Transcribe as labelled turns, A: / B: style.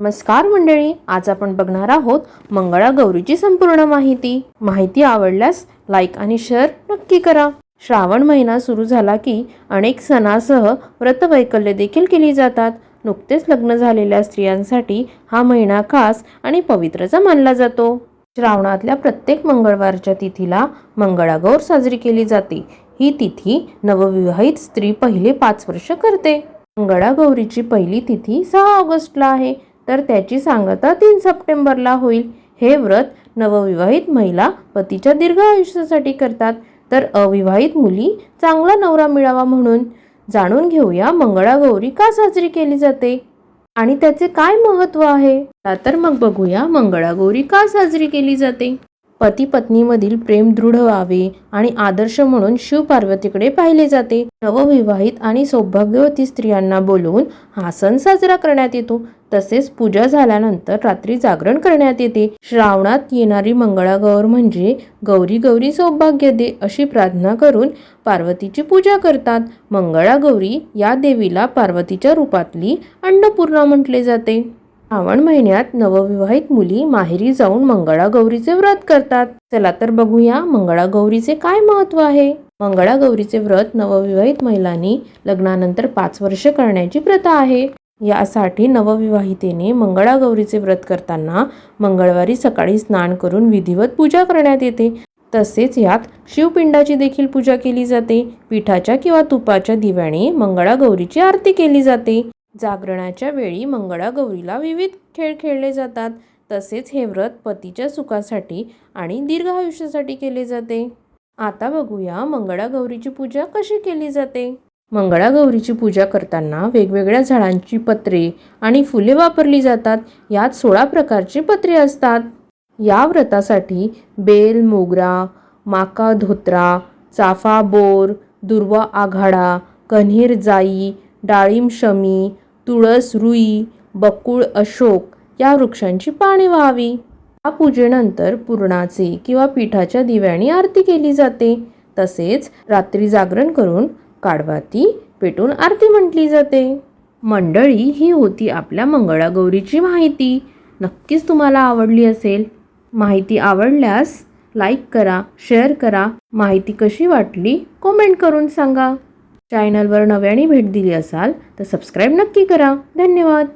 A: नमस्कार मंडळी आज आपण बघणार आहोत मंगळागौरीची संपूर्ण माहिती. माहिती आवडल्यास लाईक आणि शेअर नक्की करा. श्रावण महिना सुरू झाला की अनेक सणासह व्रतवैकल्य देखील केली जातात. नुकतेच लग्न झालेल्या स्त्रियांसाठी हा महिना खास आणि पवित्रचा मानला जातो. श्रावणातल्या प्रत्येक मंगळवारच्या तिथीला मंगळागौर साजरी केली जाते. ही तिथी नवविवाहित स्त्री पहिले पाच वर्ष करते. मंगळागौरीची पहिली तिथी सहा ऑगस्टला आहे. तर त्याची सांगता तीन सप्टेंबरला होईल. हे व्रत नवविवाहित महिला पतीच्या दीर्घ आयुष्यासाठी करतात. तर अविवाहित मुली चांगला नवरा मिळावा म्हणून. जाणून घेऊया मंगळागौरी का साजरी केली जाते? आणि त्याचे काय महत्त्व आहे? तर मग बघूया मंगळागौरी का साजरी केली जाते? पती पत्नीमधील प्रेम दृढ व्हावे आणि आदर्श म्हणून शिव पार्वतीकडे पाहिले जाते. नवविवाहित आणि सौभाग्यवती स्त्रियांना बोलवून हा सण साजरा करण्यात येतो. तसेच पूजा झाल्यानंतर रात्री जागरण करण्यात येते. श्रावणात येणारी मंगळागौर म्हणजे गौरी गौरी सौभाग्य दे अशी प्रार्थना करून पार्वतीची पूजा करतात. मंगळागौरी या देवीला पार्वतीच्या रूपातली अन्नपूर्णा म्हटले जाते. श्रावण महिन्यात नवविवाहित मुली माहेरी जाऊन मंगळागौरीचे व्रत करतात. चला तर बघूया मंगळागौरीचे काय महत्त्व आहे. मंगळागौरीचे व्रत नवविवाहित महिलांनी लग्नानंतर पाच वर्ष करण्याची प्रथा आहे. यासाठी नवविवाहितेने मंगळागौरीचे व्रत करताना मंगळवारी सकाळी स्नान करून विधिवत पूजा करण्यात येते. तसेच यात शिवपिंडाची देखील पूजा केली जाते. पिठाच्या किंवा तुपाच्या दिव्याने मंगळागौरीची आरती केली जाते. जागरणाच्या वेळी मंगळागौरीला विविध खेळ खेळले जातात. तसेच हे व्रत पतीच्या सुखासाठी आणि दीर्घ आयुष्यासाठी केले जाते. आता बघूया मंगळागौरीची पूजा कशी केली जाते. मंगळागौरीची पूजा करताना वेगवेगळ्या झाडांची पत्रे आणि फुले वापरली जातात. यात सोळा प्रकारची पत्रे असतात. या व्रतासाठी बेल मोगरा माका धोत्रा चाफा बोर दुर्वा आघाडा कन्हीर जाई डाळिंब शमी तुळस रुई बकुळ अशोक या वृक्षांची पाने व्हावी. या पूजेनंतर पुरणाचे किंवा पिठाच्या दिव्याने आरती केली जाते. तसेच रात्री जागरण करून काडवाती पेटून आरती म्हटली जाते. मंडळी ही होती आपल्या मंगळागौरीची माहिती. नक्कीच तुम्हाला आवडली असेल. माहिती आवडल्यास लाईक करा शेअर करा. माहिती कशी वाटली कॉमेंट करून सांगा. चॅनलवर नव्याने भेट दिली असाल तर सबस्क्राईब नक्की करा. धन्यवाद.